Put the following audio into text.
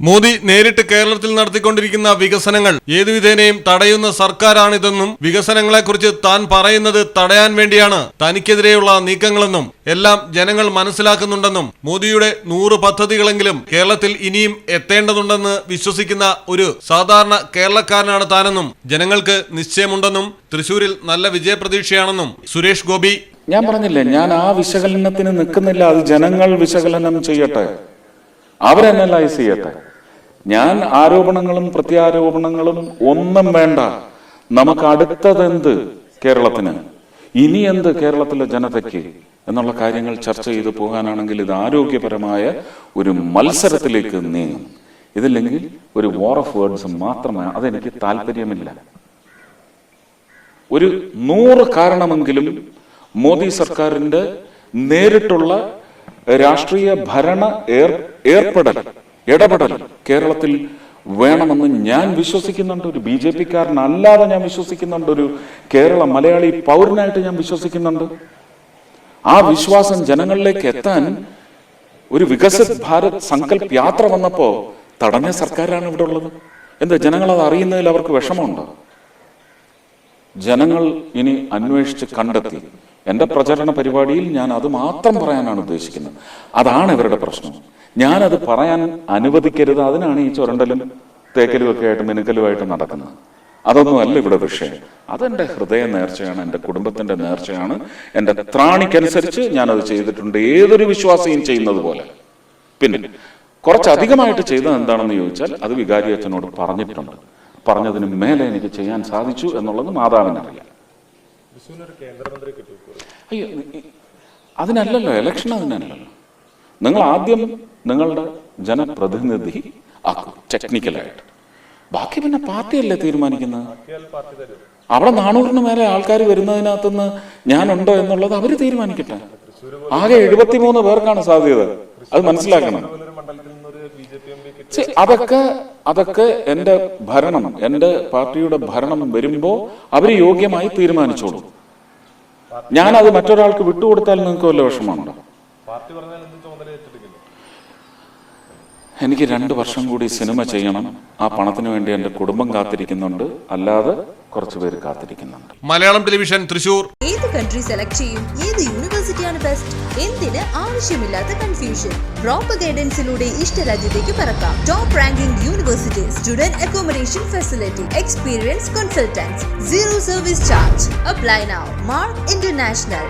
മോദി നേരിട്ട് കേരളത്തിൽ നടത്തിക്കൊണ്ടിരിക്കുന്ന വികസനങ്ങൾ ഏതുവിധേനയും തടയുന്ന സർക്കാരാണിതെന്നും വികസനങ്ങളെക്കുറിച്ച് താൻ പറയുന്നത് തടയാൻ വേണ്ടിയാണ്. തനിക്കെതിരെയുള്ള നീക്കങ്ങളെന്നും എല്ലാം ജനങ്ങൾ മനസ്സിലാക്കുന്നുണ്ടെന്നും മോദിയുടെ നൂറ് പദ്ധതികളെങ്കിലും കേരളത്തിൽ ഇനിയും എത്തേണ്ടതുണ്ടെന്ന് വിശ്വസിക്കുന്ന ഒരു സാധാരണ കേരളക്കാരനാണ് താനെന്നും ജനങ്ങൾക്ക് നിശ്ചയമുണ്ടെന്നും തൃശൂരിൽ നല്ല വിജയപ്രതീക്ഷയാണെന്നും സുരേഷ് ഗോപി. ഞാൻ പറഞ്ഞില്ലേ ഞാൻ ആ വിശകലനത്തിന് നിൽക്കുന്നില്ല അത് ജനങ്ങൾ വിശകലനം ചെയ്യട്ടെ. അവരനലൈസ് ചെയ്യട്ടെ. ഞാൻ ആരോപണങ്ങളും പ്രത്യാരോപണങ്ങളും ഒന്നും വേണ്ട. നമുക്ക് അടുത്തതെന്ത് കേരളത്തിന്? ഇനി എന്ത് കേരളത്തിലെ ജനതയ്ക്ക്? എന്നുള്ള കാര്യങ്ങൾ ചർച്ച ചെയ്തു പോകാനാണെങ്കിൽ ഇത് ആരോഗ്യപരമായ ഒരു മത്സരത്തിലേക്ക് നീങ്ങും. ഇതില്ലെങ്കിൽ ഒരു വാർ ഓഫ് വേർഡ്സ് മാത്രമാണ് അതെനിക്ക് താല്പര്യമില്ല. ഒരു നൂറ് കാരണമെങ്കിലും മോദി സർക്കാരിന്റെ നേരിട്ടുള്ള രാഷ്ട്രീയ ഭരണ ഏർ ഏർപ്പെടൽ ഇടപെടൽ കേരളത്തിൽ വേണമെന്ന് ഞാൻ വിശ്വസിക്കുന്നുണ്ട്. ഒരു ബി ജെ പിക്കാരനല്ലാതെ ഞാൻ വിശ്വസിക്കുന്നുണ്ട്. ഒരു കേരള മലയാളി പൗരനായിട്ട് ഞാൻ വിശ്വസിക്കുന്നുണ്ട്. ആ വിശ്വാസം ജനങ്ങളിലേക്ക് എത്താൻ ഒരു വികസിത് ഭാരത് സങ്കല്പ് യാത്ര വന്നപ്പോ തടഞ്ഞ സർക്കാരാണ് ഇവിടെ ഉള്ളത്. എന്താ ജനങ്ങൾ അത് അറിയുന്നതിൽ അവർക്ക് വിഷമമുണ്ടോ? ജനങ്ങൾ ഇനി അന്വേഷിച്ച് കണ്ടെത്തി. എന്റെ പ്രചരണ പരിപാടിയിൽ ഞാൻ അത് മാത്രം പറയാനാണ് ഉദ്ദേശിക്കുന്നത്. അതാണ് ഇവരുടെ പ്രശ്നം. ഞാനത് പറയാൻ അനുവദിക്കരുത്. അതിനാണ് ഈ ചുരണ്ടലും തേക്കലും ഒക്കെ ആയിട്ട് മിനുക്കലുമായിട്ട് നടക്കുന്നത്. അതൊന്നുമല്ല ഇവിടെ വിഷയം. അതെന്റെ ഹൃദയ നേർച്ചയാണ് എന്റെ കുടുംബത്തിന്റെ നേർച്ചയാണ്. എന്റെ ത്രാണിക്കനുസരിച്ച് ഞാനത് ചെയ്തിട്ടുണ്ട്. ഏതൊരു വിശ്വാസിയും ചെയ്യുന്നത് പോലെ. പിന്നെ കുറച്ചധികമായിട്ട് ചെയ്തത് എന്താണെന്ന് ചോദിച്ചാൽ അത് വികാരി അച്ഛനോട് പറഞ്ഞിട്ടുണ്ട്. പറഞ്ഞതിന് മേലെ എനിക്ക് ചെയ്യാൻ സാധിച്ചു എന്നുള്ളത് മാതാവിനറിയാം. അയ്യോ അതിനല്ലല്ലോ ഇലക്ഷൻ അതിനല്ലല്ലോ. നിങ്ങൾ ആദ്യം നിങ്ങളുടെ ജനപ്രതിനിധി ആക്കും ടെക്നിക്കലായിട്ട് ബാക്കി പിന്നെ പാർട്ടിയല്ലേ തീരുമാനിക്കുന്നത്? അവിടെ നാനൂറിന് മേലെ ആൾക്കാർ വരുന്നതിനകത്തുനിന്ന് ഞാനുണ്ടോ എന്നുള്ളത് അവർ തീരുമാനിക്കട്ടെ. ആകെ എഴുപത്തിമൂന്ന് പേർക്കാണ് സാധ്യത. അത് മനസ്സിലാക്കണം. അതൊക്കെ അതൊക്കെ എന്റെ ഭരണം എന്റെ പാർട്ടിയുടെ ഭരണം വരുമ്പോ അവർ യോഗ്യമായി തീരുമാനിച്ചോളൂ. അത് മറ്റൊരാൾക്ക് വിട്ടുകൊടുത്താൽ നിങ്ങൾക്ക് വല്ല വിഷമമുണ്ടോ? എനിക്ക് രണ്ട് വർഷം കൂടി സിനിമ ചെയ്യണം. ആ പണത്തിന് വേണ്ടി എന്റെ കുടുംബം കാത്തിരിക്കുന്നുണ്ട്. അല്ലാതെ കുറച്ചു പേര് കാത്തിരിക്കുന്നുണ്ട്. മലയാളം ടെലിവിഷൻ തൃശൂർ. ഏത് കൺട്രി സെലക്ട് ചെയ്യും? ഏത് യൂണിവേഴ്സിറ്റിയാണ് ബെസ്റ്റ് എന്തിന് ആവശ്യമില്ലാത്ത കൺഫ്യൂഷൻ ഡ്രോപ്പ് ഗൈഡൻസിലൂടെ ഇഷ്ട ഇഷ്ടരാജ്യത്തേക്ക് പറക്കാം. Top ranking university student accommodation facility experience consultants zero service charge apply now Mark international